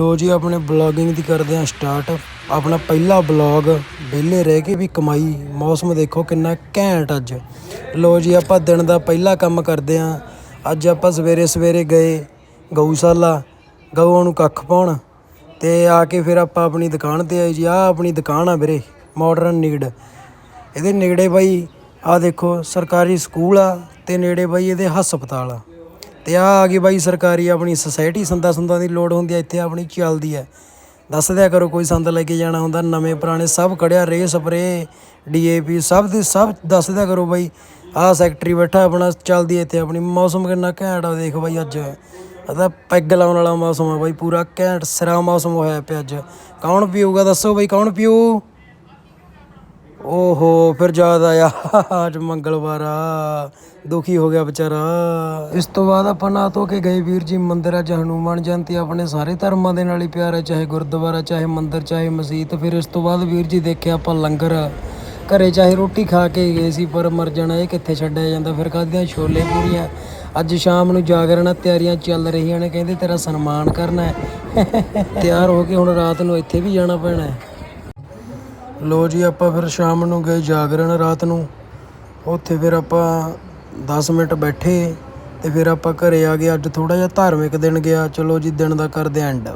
ਲੋ ਜੀ, ਆਪਣੇ ਬਲੌਗਿੰਗ ਦੀ ਕਰਦੇ ਹਾਂ ਸਟਾਰਟ ਆਪਣਾ ਪਹਿਲਾ ਬਲੌਗ ਵਿਹਲੇ ਰਹਿ ਕੇ ਵੀ ਕਮਾਈ, ਮੌਸਮ ਦੇਖੋ ਕਿੰਨਾ ਘੈਂਟ ਅੱਜ। ਲੋ ਜੀ, ਆਪਾਂ ਦਿਨ ਦਾ ਪਹਿਲਾ ਕੰਮ ਕਰਦੇ ਹਾਂ ਅੱਜ ਆਪਾਂ ਸਵੇਰੇ ਸਵੇਰੇ ਗਏ ਗਊਸ਼ਾਲਾ ਗਊਆਂ ਨੂੰ ਕੱਖ ਪਾਉਣ। ਤੇ ਆ ਕੇ ਫਿਰ ਆਪਾਂ ਆਪਣੀ ਦੁਕਾਨ ਤੇ ਆਏ ਜੀ। ਆ ਆਪਣੀ ਦੁਕਾਨ ਆ ਵੀਰੇ ਮਾਡਰਨ ਨੀਡ ਇਹਦੇ ਨੇੜੇ ਬਾਈ ਆ ਦੇਖੋ, ਸਰਕਾਰੀ ਸਕੂਲ ਆ ਤੇ ਨੇੜੇ ਬਾਈ ਇਹਦੇ ਹਸਪਤਾਲ ਆ। ਤੇ ਆ ਆ ਗਈ ਬਾਈ ਸਰਕਾਰੀ ਆਪਣੀ ਸੁਸਾਇਟੀ ਸੰਦਾਂ ਸੁੰਦਾਂ ਦੀ ਲੋੜ ਹੁੰਦੀ ਹੈ ਇੱਥੇ ਆਪਣੀ ਚੱਲਦੀ ਹੈ ਦੱਸ ਦਿਆ ਕਰੋ, ਕੋਈ ਸੰਦ ਲੈ ਕੇ ਜਾਣਾ ਹੁੰਦਾ, ਨਵੇਂ ਪੁਰਾਣੇ ਸਭ ਕੜਿਆ ਰੇ ਸਪਰੇ ਡੀਏਪੀ, ਸਭ ਦੇ ਸਭ ਦੱਸ ਦਿਆ ਕਰੋ ਬਾਈ। ਆਹ ਸੈਕਟਰੀ ਬੈਠਾ ਆਪਣਾ, ਚੱਲਦੀ ਹੈ ਇੱਥੇ ਆਪਣੀ। ਮੌਸਮ ਕਿੰਨਾ ਘੈਂਟ ਆ, ਦੇਖ ਬਾਈ ਅੱਜ। ਇਹ ਤਾਂ ਪੈਗ ਲਾਉਣ ਵਾਲਾ ਮੌਸਮ ਆ ਬਾਈ, ਪੂਰਾ ਘੈਂਟ, ਸਿਰਾ ਮੌਸਮ ਹੋਇਆ ਪਿਆ ਅੱਜ। ਕੌਣ ਪੀਊਗਾ, ਦੱਸੋ ਬਾਈ, ਕੌਣ ਪੀਊ? ਓਹੋ, ਫਿਰ ਯਾਦ ਆਇਆ ਅੱਜ ਮੰਗਲਵਾਰ ਆ। ਦੁਖੀ ਹੋ ਗਿਆ ਵਿਚਾਰਾ। ਇਸ ਤੋਂ ਬਾਅਦ ਆਪਾਂ ਨਾ ਧੋ ਕੇ ਗਏ ਵੀਰ ਜੀ ਮੰਦਿਰ, ਅੱਜ ਹਨੂਮਾਨ ਜਯੰਤੀ ਆਪਣੇ ਸਾਰੇ ਧਰਮਾਂ ਦੇ ਨਾਲ ਹੀ ਪਿਆਰ ਹੈ, ਚਾਹੇ ਗੁਰਦੁਆਰਾ, ਚਾਹੇ ਮੰਦਿਰ, ਚਾਹੇ ਮਸਜਿਦ। ਫਿਰ ਇਸ ਤੋਂ ਬਾਅਦ ਵੀਰ ਜੀ ਦੇਖਿਆ ਆਪਾਂ ਲੰਗਰ। ਘਰੇ ਚਾਹੇ ਰੋਟੀ ਖਾ ਕੇ ਗਏ ਸੀ, ਪਰ ਮਰ ਜਾਣਾ, ਇਹ ਕਿੱਥੇ ਛੱਡਿਆ ਜਾਂਦਾ? ਫਿਰ ਖਾਧੀਆਂ ਛੋਲੇ ਪੂਰੀਆਂ? ਅੱਜ ਸ਼ਾਮ ਨੂੰ ਜਾਗਰਣ ਤਿਆਰੀਆਂ ਚੱਲ ਰਹੀਆਂ ਨੇ, ਕਹਿੰਦੇ ਤੇਰਾ ਸਨਮਾਨ ਕਰਨਾ ਹੈ। ਤਿਆਰ ਹੋ ਕੇ ਹੁਣ ਰਾਤ ਨੂੰ ਇੱਥੇ ਵੀ ਜਾਣਾ ਪੈਣਾ ਹੈ। ਲੋ ਜੀ, ਆਪਾਂ ਫਿਰ ਸ਼ਾਮ ਨੂੰ ਗਏ ਜਾਗਰਣ ਰਾਤ ਨੂੰ। ਉੱਥੇ ਫਿਰ ਆਪਾਂ 10 ਮਿੰਟ ਬੈਠੇ ਤੇ ਫਿਰ ਆਪਾਂ ਘਰੇ ਆ ਗਏ। ਅੱਜ ਥੋੜਾ ਜਿਹਾ ਧਾਰਮਿਕ ਦਿਨ ਗਿਆ। ਚਲੋ ਜੀ, ਦਿਨ ਦਾ ਕਰਦੇ ਐਂਡ